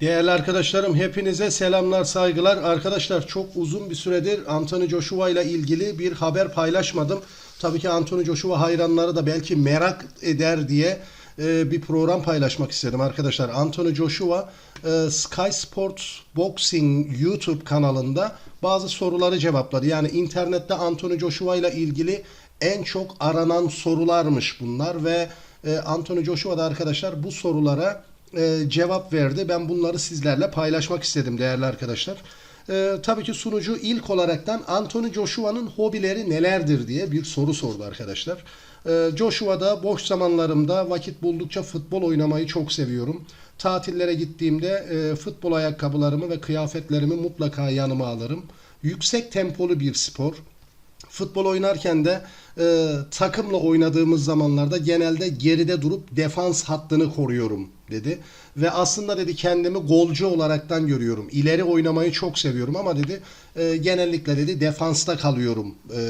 Değerli arkadaşlarım hepinize selamlar saygılar. Arkadaşlar çok uzun bir süredir Anthony Joshua ile ilgili bir haber paylaşmadım. Tabii ki Anthony Joshua hayranları da belki merak eder diye e, bir program paylaşmak istedim arkadaşlar. Anthony Joshua e, Sky Sports Boxing YouTube kanalında bazı soruları cevapladı. Yani internette Anthony Joshua ile ilgili en çok aranan sorularmış bunlar ve e, Anthony Joshua da arkadaşlar bu sorulara e, cevap verdi. Ben bunları sizlerle paylaşmak istedim değerli arkadaşlar. E, tabii ki sunucu ilk olaraktan Anthony Joshua'nın hobileri nelerdir diye bir soru sordu arkadaşlar. E, Joshua'da boş zamanlarımda vakit buldukça futbol oynamayı çok seviyorum. Tatillere gittiğimde e, futbol ayakkabılarımı ve kıyafetlerimi mutlaka yanıma alırım. Yüksek tempolu bir spor. Futbol oynarken de e, takımla oynadığımız zamanlarda genelde geride durup defans hattını koruyorum dedi. Ve aslında dedi kendimi golcü olaraktan görüyorum. İleri oynamayı çok seviyorum ama dedi e, genellikle dedi defansta kalıyorum e,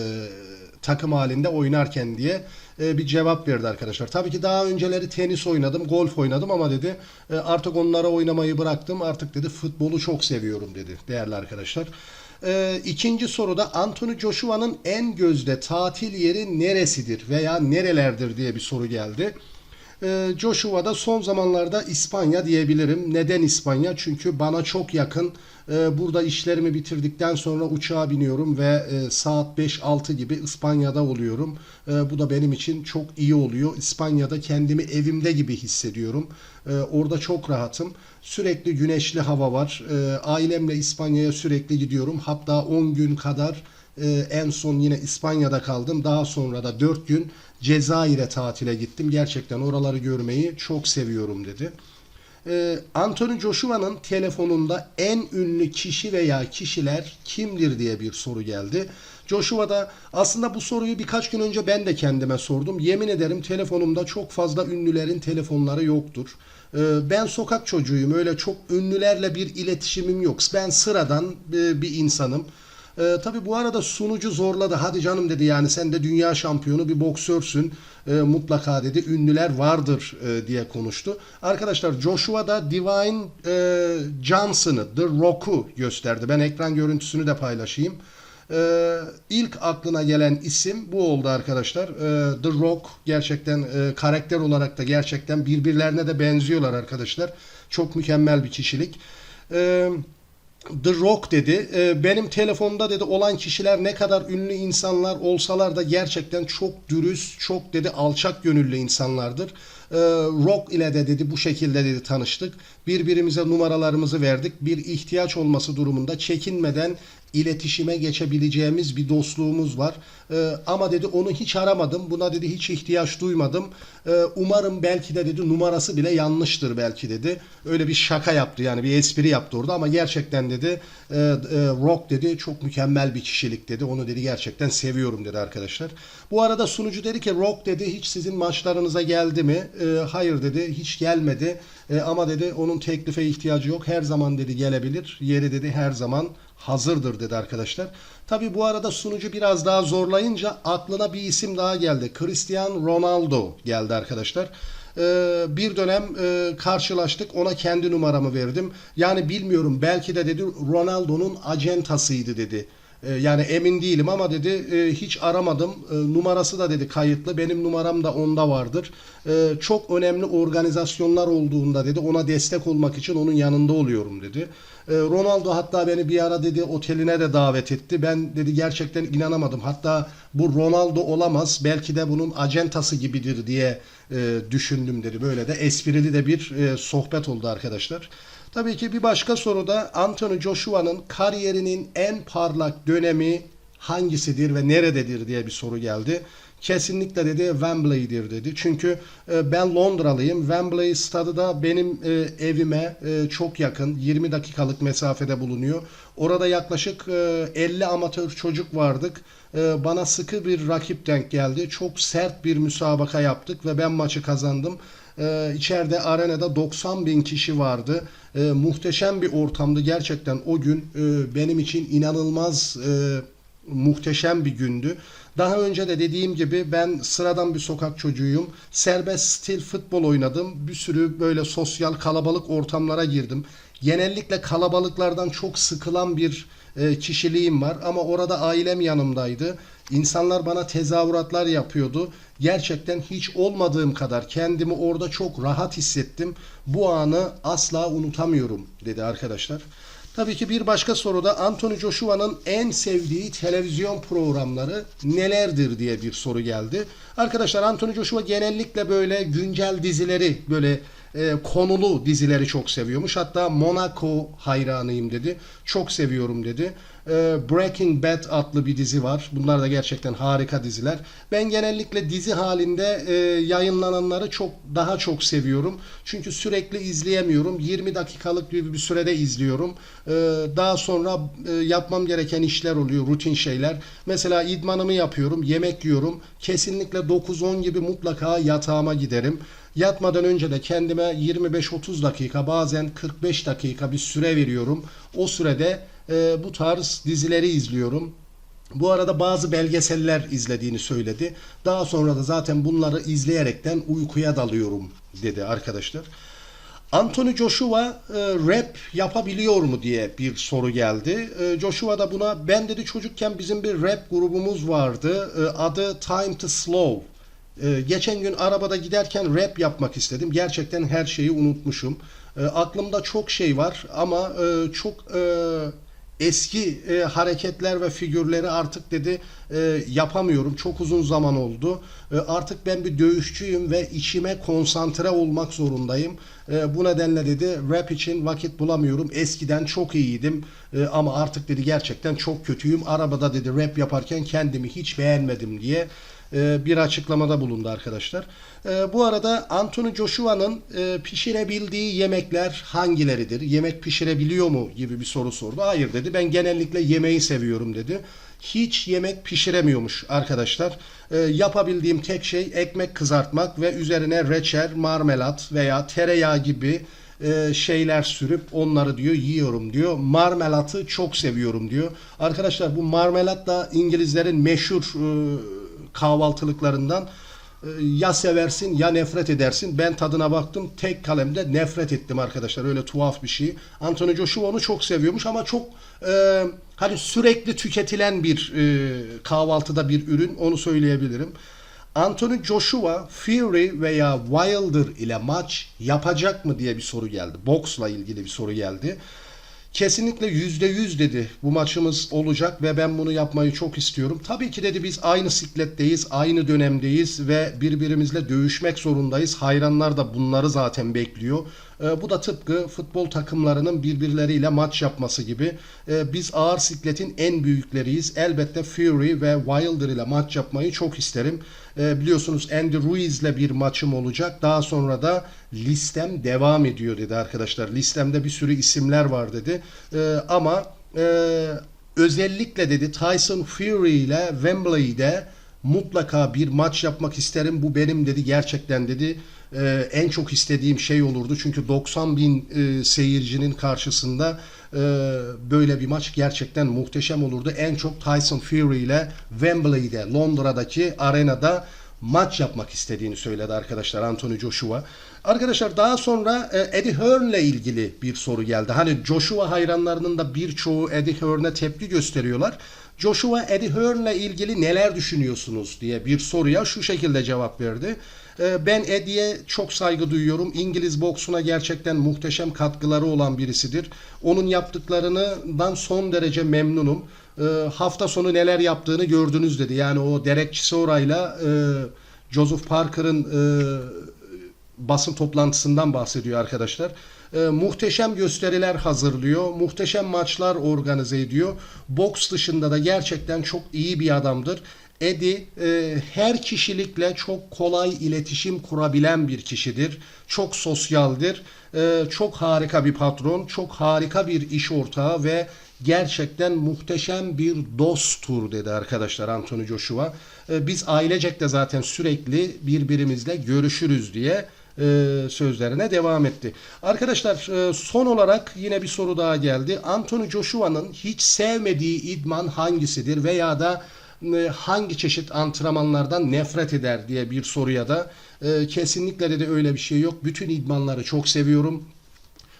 takım halinde oynarken diye e, bir cevap verdi arkadaşlar. Tabii ki daha önceleri tenis oynadım, golf oynadım ama dedi e, artık onlara oynamayı bıraktım. Artık dedi futbolu çok seviyorum dedi değerli arkadaşlar. Ee, ikinci soruda Anthony Joshua'nın en gözde tatil yeri neresidir veya nerelerdir diye bir soru geldi. Joshua'da son zamanlarda İspanya diyebilirim. Neden İspanya? Çünkü bana çok yakın. Ee, burada işlerimi bitirdikten sonra uçağa biniyorum ve e, saat 5-6 gibi İspanya'da oluyorum. Ee, bu da benim için çok iyi oluyor. İspanya'da kendimi evimde gibi hissediyorum. Orada çok rahatım. Sürekli güneşli hava var. Ailemle İspanya'ya sürekli gidiyorum. Hatta 10 gün kadar e, en son yine İspanya'da kaldım. Daha sonra da 4 gün Cezayir'e tatile gittim. Gerçekten oraları görmeyi çok seviyorum dedi. Ee, Anthony Joshua'nın telefonunda en ünlü kişi veya kişiler kimdir diye bir soru geldi. Joshua da aslında bu soruyu birkaç gün önce ben de kendime sordum. Yemin ederim telefonumda çok fazla ünlülerin telefonları yoktur. Ee, Ben sokak çocuğuyum. Öyle çok ünlülerle bir iletişimim yok. Ben sıradan e, bir insanım. Ee, tabii bu arada sunucu zorladı. Hadi canım dedi yani sen de dünya şampiyonu bir boksörsün. Ee, mutlaka dedi ünlüler vardır e, diye konuştu. Arkadaşlar Joshua da Divine e, Johnson'ı, The Rock'u gösterdi. Ben ekran görüntüsünü de paylaşayım. Ee, ilk aklına gelen isim bu oldu arkadaşlar. Ee, The Rock gerçekten e, karakter olarak da gerçekten birbirlerine de benziyorlar arkadaşlar. Çok mükemmel bir kişilik. Ee, The Rock dedi. "E, benim telefonda dedi olan kişiler ne kadar ünlü insanlar olsalar da gerçekten çok dürüst, çok dedi alçak gönüllü insanlardır. E, Rock ile de dedi bu şekilde dedi tanıştık. Birbirimize numaralarımızı verdik. Bir ihtiyaç olması durumunda çekinmeden iletişime geçebileceğimiz bir dostluğumuz var. E, ama dedi onu hiç aramadım. Buna dedi hiç ihtiyaç duymadım. E, umarım belki de dedi numarası bile yanlıştır belki dedi. Öyle bir şaka yaptı yani bir espri yaptı orada ama gerçekten dedi e, e, Rock dedi çok mükemmel bir kişilik dedi. Onu dedi gerçekten seviyorum dedi arkadaşlar. Bu arada sunucu dedi ki Rock dedi hiç sizin maçlarınıza geldi mi? E, hayır dedi hiç gelmedi. E, ama dedi onun teklife ihtiyacı yok. Her zaman dedi gelebilir. Yeri dedi her zaman hazırdır dedi arkadaşlar. Tabi bu arada sunucu biraz daha zorlayınca aklına bir isim daha geldi. Cristiano Ronaldo geldi arkadaşlar. Ee, bir dönem e, karşılaştık ona kendi numaramı verdim. Yani bilmiyorum belki de dedi Ronaldo'nun acentasıydı dedi. Ee, Yani emin değilim ama dedi e, hiç aramadım. E, Numarası da dedi kayıtlı. Benim numaram da onda vardır. E, Çok önemli organizasyonlar olduğunda dedi ona destek olmak için onun yanında oluyorum dedi. E, Ronaldo hatta beni bir ara dedi oteline de davet etti. Ben dedi gerçekten inanamadım. Hatta bu Ronaldo olamaz. Belki de bunun acentası gibidir diye e, düşündüm dedi. Böyle de esprili de bir e, sohbet oldu arkadaşlar. Tabii ki bir başka soruda Anthony Joshua'nın kariyerinin en parlak dönemi hangisidir ve nerededir diye bir soru geldi. Kesinlikle dedi Wembley'dir dedi. Çünkü e, ben Londralıyım. Wembley stadı da benim e, evime e, çok yakın. 20 dakikalık mesafede bulunuyor. Orada yaklaşık e, 50 amatör çocuk vardık. Bana sıkı bir rakip denk geldi. Çok sert bir müsabaka yaptık ve ben maçı kazandım. Ee, içeride arenada 90 bin kişi vardı. Ee, muhteşem bir ortamdı gerçekten o gün e, benim için inanılmaz e, muhteşem bir gündü. Daha önce de dediğim gibi ben sıradan bir sokak çocuğuyum. Serbest stil futbol oynadım. Bir sürü böyle sosyal kalabalık ortamlara girdim. Genellikle kalabalıklardan çok sıkılan bir e, kişiliğim var ama orada ailem yanımdaydı. İnsanlar bana tezahüratlar yapıyordu. Gerçekten hiç olmadığım kadar kendimi orada çok rahat hissettim. Bu anı asla unutamıyorum dedi arkadaşlar. Tabii ki bir başka soruda Anthony Joshua'nın en sevdiği televizyon programları nelerdir diye bir soru geldi. Arkadaşlar Anthony Joshua genellikle böyle güncel dizileri böyle e, konulu dizileri çok seviyormuş. Hatta Monaco hayranıyım dedi. Çok seviyorum dedi. E, Breaking Bad adlı bir dizi var. Bunlar da gerçekten harika diziler. Ben genellikle dizi halinde e, yayınlananları çok daha çok seviyorum. Çünkü sürekli izleyemiyorum. 20 dakikalık gibi bir sürede izliyorum. E, daha sonra e, yapmam gereken işler oluyor, rutin şeyler. Mesela idmanımı yapıyorum, yemek yiyorum. Kesinlikle 9-10 gibi mutlaka yatağıma giderim. Yatmadan önce de kendime 25-30 dakika bazen 45 dakika bir süre veriyorum. O sürede e, bu tarz dizileri izliyorum. Bu arada bazı belgeseller izlediğini söyledi. Daha sonra da zaten bunları izleyerekten uykuya dalıyorum dedi arkadaşlar. Anthony Joshua e, rap yapabiliyor mu diye bir soru geldi. E, Joshua da buna ben dedi çocukken bizim bir rap grubumuz vardı. E, adı Time to Slow. E, geçen gün arabada giderken rap yapmak istedim. Gerçekten her şeyi unutmuşum. E, aklımda çok şey var ama e, çok e, eski e, hareketler ve figürleri artık dedi e, yapamıyorum. Çok uzun zaman oldu. E, artık ben bir dövüşçüyüm ve işime konsantre olmak zorundayım. E, bu nedenle dedi rap için vakit bulamıyorum. Eskiden çok iyiydim e, ama artık dedi gerçekten çok kötüyüm. Arabada dedi rap yaparken kendimi hiç beğenmedim diye bir açıklamada bulundu arkadaşlar. E, bu arada Anthony Joshua'nın e, pişirebildiği yemekler hangileridir? Yemek pişirebiliyor mu gibi bir soru sordu. Hayır dedi. Ben genellikle yemeği seviyorum dedi. Hiç yemek pişiremiyormuş arkadaşlar. Yapabildiğim tek şey ekmek kızartmak ve üzerine reçel, marmelat veya tereyağı gibi şeyler sürüp onları diyor yiyorum diyor. Marmelatı çok seviyorum diyor. Arkadaşlar bu marmelat da İngilizlerin meşhur kahvaltılıklarından e, ya seversin ya nefret edersin. Ben tadına baktım. Tek kalemde nefret ettim arkadaşlar. Öyle tuhaf bir şey. Anthony Joshua onu çok seviyormuş ama çok e, hani sürekli tüketilen bir e, kahvaltıda bir ürün. Onu söyleyebilirim. Anthony Joshua, Fury veya Wilder ile maç yapacak mı diye bir soru geldi. Boksla ilgili bir soru geldi. Kesinlikle yüzde yüz dedi bu maçımız olacak ve ben bunu yapmayı çok istiyorum. Tabii ki dedi biz aynı sikletteyiz, aynı dönemdeyiz ve birbirimizle dövüşmek zorundayız. Hayranlar da bunları zaten bekliyor. E, bu da tıpkı futbol takımlarının birbirleriyle maç yapması gibi. E, biz ağır sikletin en büyükleriyiz. Elbette Fury ve Wilder ile maç yapmayı çok isterim. E, biliyorsunuz Andy Ruiz ile bir maçım olacak. Daha sonra da listem devam ediyor dedi arkadaşlar. Listemde bir sürü isimler var dedi. E, ama e, özellikle dedi Tyson Fury ile Wembley'de mutlaka bir maç yapmak isterim. Bu benim dedi gerçekten dedi e, en çok istediğim şey olurdu. Çünkü 90 bin e, seyircinin karşısında e, böyle bir maç gerçekten muhteşem olurdu. En çok Tyson Fury ile Wembley'de Londra'daki arenada maç yapmak istediğini söyledi arkadaşlar Anthony Joshua. Arkadaşlar daha sonra e, Eddie Hearn ile ilgili bir soru geldi. Hani Joshua hayranlarının da birçoğu Eddie Hearn'e tepki gösteriyorlar. Joshua Eddie Hearn ile ilgili neler düşünüyorsunuz diye bir soruya şu şekilde cevap verdi. E, ben Eddie'ye çok saygı duyuyorum. İngiliz boksuna gerçekten muhteşem katkıları olan birisidir. Onun yaptıklarından son derece memnunum. E, hafta sonu neler yaptığını gördünüz dedi. Yani o Derek Chisora'yla e, Joseph Parker'ın e, basın toplantısından bahsediyor arkadaşlar. E, muhteşem gösteriler hazırlıyor. Muhteşem maçlar organize ediyor. Boks dışında da gerçekten çok iyi bir adamdır. Eddie e, her kişilikle çok kolay iletişim kurabilen bir kişidir. Çok sosyaldir. E, çok harika bir patron. Çok harika bir iş ortağı ve gerçekten muhteşem bir dosttur dedi arkadaşlar Anthony Joshua. E, biz ailecek de zaten sürekli birbirimizle görüşürüz diye e, sözlerine devam etti. Arkadaşlar e, son olarak yine bir soru daha geldi. Anthony Joshua'nın hiç sevmediği idman hangisidir veya da hangi çeşit antrenmanlardan nefret eder diye bir soruya da e, kesinlikle dedi öyle bir şey yok. Bütün idmanları çok seviyorum.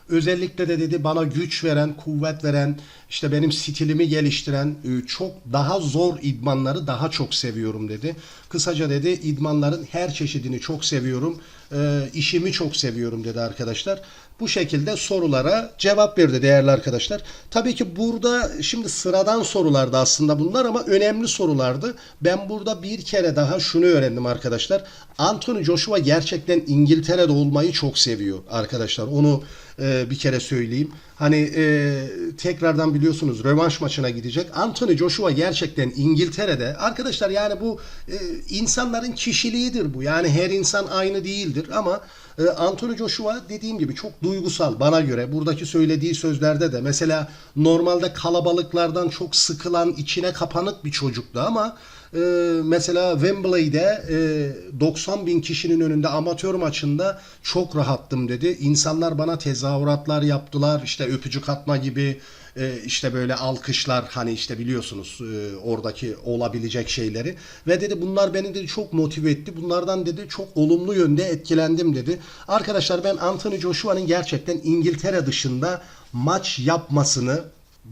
Özellikle de dedi bana güç veren, kuvvet veren, işte benim stilimi geliştiren e, çok daha zor idmanları daha çok seviyorum dedi. Kısaca dedi idmanların her çeşidini çok seviyorum, e, işimi çok seviyorum dedi arkadaşlar. Bu şekilde sorulara cevap verdi değerli arkadaşlar. Tabii ki burada şimdi sıradan sorulardı aslında bunlar ama önemli sorulardı. Ben burada bir kere daha şunu öğrendim arkadaşlar. Anthony Joshua gerçekten İngiltere'de olmayı çok seviyor arkadaşlar. Onu e, bir kere söyleyeyim. Hani e, tekrardan biliyorsunuz rövanş maçına gidecek. Anthony Joshua gerçekten İngiltere'de. Arkadaşlar yani bu e, insanların kişiliğidir bu. Yani her insan aynı değildir ama e, Anthony Joshua dediğim gibi çok duygusal bana göre. Buradaki söylediği sözlerde de mesela normalde kalabalıklardan çok sıkılan, içine kapanık bir çocuktu ama e, mesela Wembley'de e, 90 bin kişinin önünde amatör maçında çok rahattım dedi. İnsanlar bana tezahüratlar yaptılar. İşte öpücük atma gibi e, işte böyle alkışlar hani işte biliyorsunuz e, oradaki olabilecek şeyleri ve dedi bunlar beni dedi çok motive etti. Bunlardan dedi çok olumlu yönde etkilendim dedi. Arkadaşlar ben Anthony Joshua'nın gerçekten İngiltere dışında maç yapmasını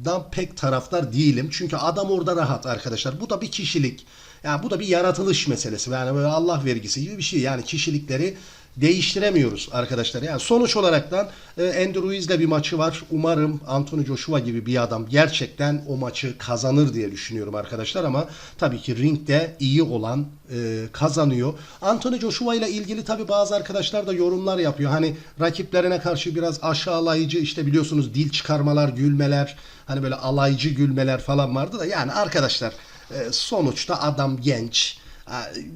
dan pek taraftar değilim. Çünkü adam orada rahat arkadaşlar. Bu da bir kişilik. Yani bu da bir yaratılış meselesi. Yani böyle Allah vergisi gibi bir şey. Yani kişilikleri değiştiremiyoruz arkadaşlar. Yani sonuç olaraktan e, Andy Ruiz'le bir maçı var. Umarım Anthony Joshua gibi bir adam gerçekten o maçı kazanır diye düşünüyorum arkadaşlar ama tabii ki ringde iyi olan e, kazanıyor. Anthony Joshua ile ilgili tabii bazı arkadaşlar da yorumlar yapıyor. Hani rakiplerine karşı biraz aşağılayıcı işte biliyorsunuz dil çıkarmalar, gülmeler, hani böyle alaycı gülmeler falan vardı da yani arkadaşlar e, sonuçta adam genç.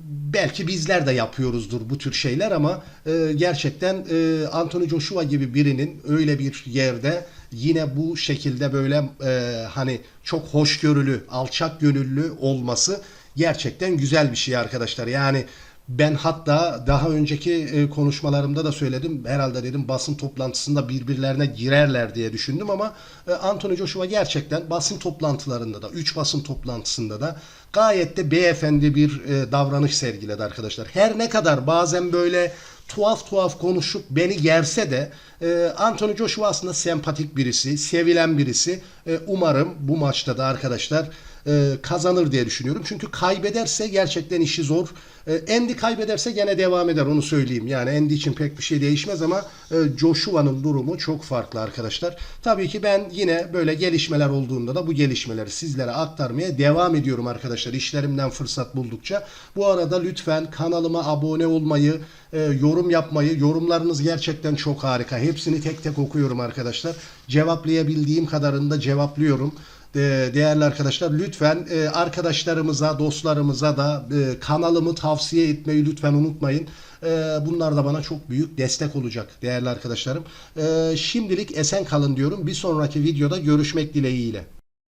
Belki bizler de yapıyoruzdur bu tür şeyler ama e, gerçekten e, Anthony Joshua gibi birinin öyle bir yerde yine bu şekilde böyle e, hani çok hoşgörülü, alçak gönüllü olması gerçekten güzel bir şey arkadaşlar. Yani ben hatta daha önceki e, konuşmalarımda da söyledim. Herhalde dedim basın toplantısında birbirlerine girerler diye düşündüm ama e, Anthony Joshua gerçekten basın toplantılarında da, 3 basın toplantısında da gayet de beyefendi bir e, davranış sergiledi arkadaşlar. Her ne kadar bazen böyle tuhaf tuhaf konuşup beni gerse de e, Anthony Joshua aslında sempatik birisi, sevilen birisi. Umarım bu maçta da arkadaşlar e, kazanır diye düşünüyorum. Çünkü kaybederse gerçekten işi zor. E, Andy kaybederse gene devam eder onu söyleyeyim. Yani Andy için pek bir şey değişmez ama e, Joshua'nın durumu çok farklı arkadaşlar. Tabii ki ben yine böyle gelişmeler olduğunda da bu gelişmeleri sizlere aktarmaya devam ediyorum arkadaşlar. İşlerimden fırsat buldukça. Bu arada lütfen kanalıma abone olmayı, e, yorum yapmayı, yorumlarınız gerçekten çok harika. Hepsini tek tek okuyorum arkadaşlar. Cevaplayabildiğim kadarını da cevaplıyorum. E, değerli arkadaşlar lütfen e, arkadaşlarımıza, dostlarımıza da e, kanalımı tavsiye etmeyi lütfen unutmayın. E, bunlar da bana çok büyük destek olacak değerli arkadaşlarım. Şimdilik esen kalın diyorum. Bir sonraki videoda görüşmek dileğiyle.